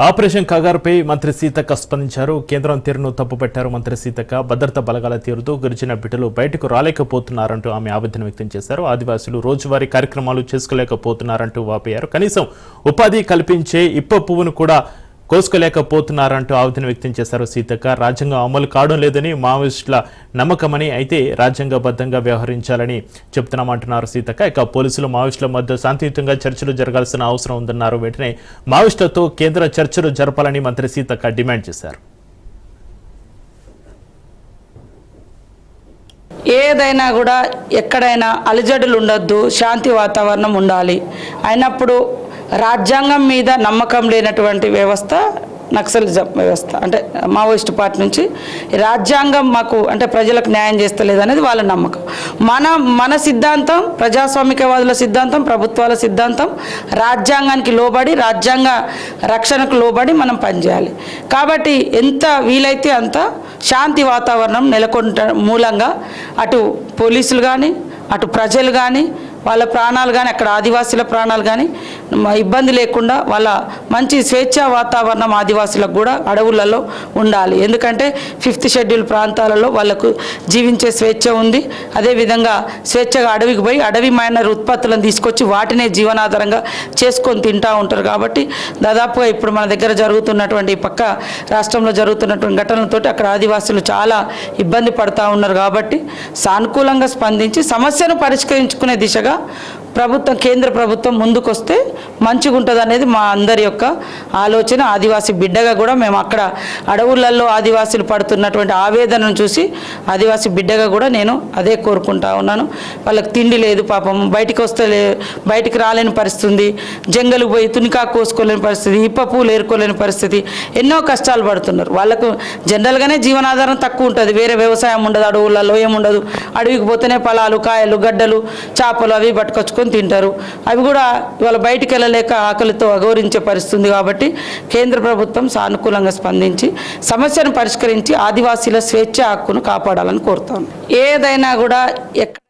Operation కగారుపై మంత్రి సీతక్క స్పందించారు. కేంద్రం తీరును తప్పుపెట్టారు. మంత్రి సీతక్క భద్రతా బలగాల తీరుతో గిరిజన బిడ్డలు బయటకు రాలేకపోతున్నారంటూ ఆమె ఆవేదన వ్యక్తం చేశారు. ఆదివాసులు రోజువారీ కార్యక్రమాలు చేసుకోలేకపోతున్నారంటూ వాపోయారు. కనీసం ఉపాధి కల్పించే ఇప్ప పువ్వును కూడా కోసుకోలేకపోతున్నారంటూ ఆవేదన వ్యక్తం చేశారు సీతక్క. రాజ్యాంగం అమలు కావడం లేదని మావోయిస్టుల నమ్మకమని అయితే రాజ్యాంగబద్ధంగా వ్యవహరించాలని చెప్తున్నామంటున్నారు సీతక్క. ఇక పోలీసులు మావోయిస్టుల మధ్య శాంతియుతంగా చర్చలు జరగాల్సిన అవసరం ఉందన్నారు. వెంటనే మావోయిస్టులతో కేంద్ర చర్చలు జరపాలని మంత్రి సీతక్క డిమాండ్ చేశారు. ఏదైనా కూడా ఎక్కడైనా అలజడులు ఉండొద్దు శాంతి వాతావరణం ఉండాలి. అయినప్పుడు రాజ్యాంగం మీద నమ్మకం లేనటువంటి వ్యవస్థ నక్సలిజం వ్యవస్థ. అంటే మావోయిస్ట్ పార్టీ నుంచి రాజ్యాంగం మాకు అంటే ప్రజలకు న్యాయం చేస్తలేదు అనేది వాళ్ళ నమ్మకం. మన మన సిద్ధాంతం ప్రజాస్వామికవాదుల సిద్ధాంతం ప్రభుత్వాల సిద్ధాంతం రాజ్యాంగానికి లోబడి రాజ్యాంగ రక్షణకు లోబడి మనం పనిచేయాలి. కాబట్టి ఎంత వీలైతే అంత శాంతి వాతావరణం నెలకొంట మూలంగా అటు పోలీసులు కానీ అటు ప్రజలు కానీ వాళ్ళ ప్రాణాలు కానీ అక్కడ ఆదివాసుల ప్రాణాలు కానీ ఇబ్బంది లేకుండా వాళ్ళ మంచి స్వేచ్ఛా వాతావరణం ఆదివాసులకు కూడా అడవులలో ఉండాలి. ఎందుకంటే ఫిఫ్త్ షెడ్యూల్ ప్రాంతాలలో వాళ్ళకు జీవించే స్వేచ్ఛ ఉంది. అదేవిధంగా స్వేచ్ఛగా అడవికి పోయి అడవి మైనర్ ఉత్పత్తులను తీసుకొచ్చి వాటినే జీవనాధారంగా చేసుకొని తింటూ ఉంటారు. కాబట్టి దాదాపుగా ఇప్పుడు మన దగ్గర జరుగుతున్నటువంటి పక్క రాష్ట్రంలో జరుగుతున్నటువంటి ఘటనలతోటి అక్కడ ఆదివాసులు చాలా ఇబ్బంది పడతా ఉన్నారు. కాబట్టి సానుకూలంగా స్పందించి సమస్యను పరిష్కరించుకునే దిశగా ప్రభుత్వం కేంద్ర ప్రభుత్వం ముందుకొస్తే మంచిగా ఉంటుంది అనేది మా అందరి యొక్క ఆలోచన. ఆదివాసీ బిడ్డగా కూడా మేము అక్కడ అడవులలో ఆదివాసీలు పడుతున్నటువంటి ఆవేదనను చూసి ఆదివాసీ బిడ్డగా కూడా నేను అదే కోరుకుంటా ఉన్నాను. వాళ్ళకి తిండి లేదు పాపం. బయటికి వస్తే లే- బయటికి రాలేని పరిస్థితి. జంగలు పోయి తునికా కోసుకోలేని పరిస్థితి. ఇప్ప పూలు ఏరుకోలేని పరిస్థితి. ఎన్నో కష్టాలు పడుతున్నారు. వాళ్ళకు జనరల్గానే జీవనాధారం తక్కువ ఉంటుంది. వేరే వ్యవసాయం ఉండదు అడవులలో ఏముండదు అడవికి పోతేనే పొలాలు కాయలు గడ్డలు చేపలు అవి పట్టుకొచ్చుకొని తింటారు. అవి కూడా ఇవాళ బయటికి లేక ఆకలితో అగౌరించే పరిస్థితుంది కాబట్టి కేంద్ర ప్రభుత్వం సానుకూలంగా స్పందించి సమస్యను పరిష్కరించి ఆదివాసీల స్వేచ్ఛ హక్కును కాపాడాలని కోరుతాను ఏదైనా కూడా ఎక్కడ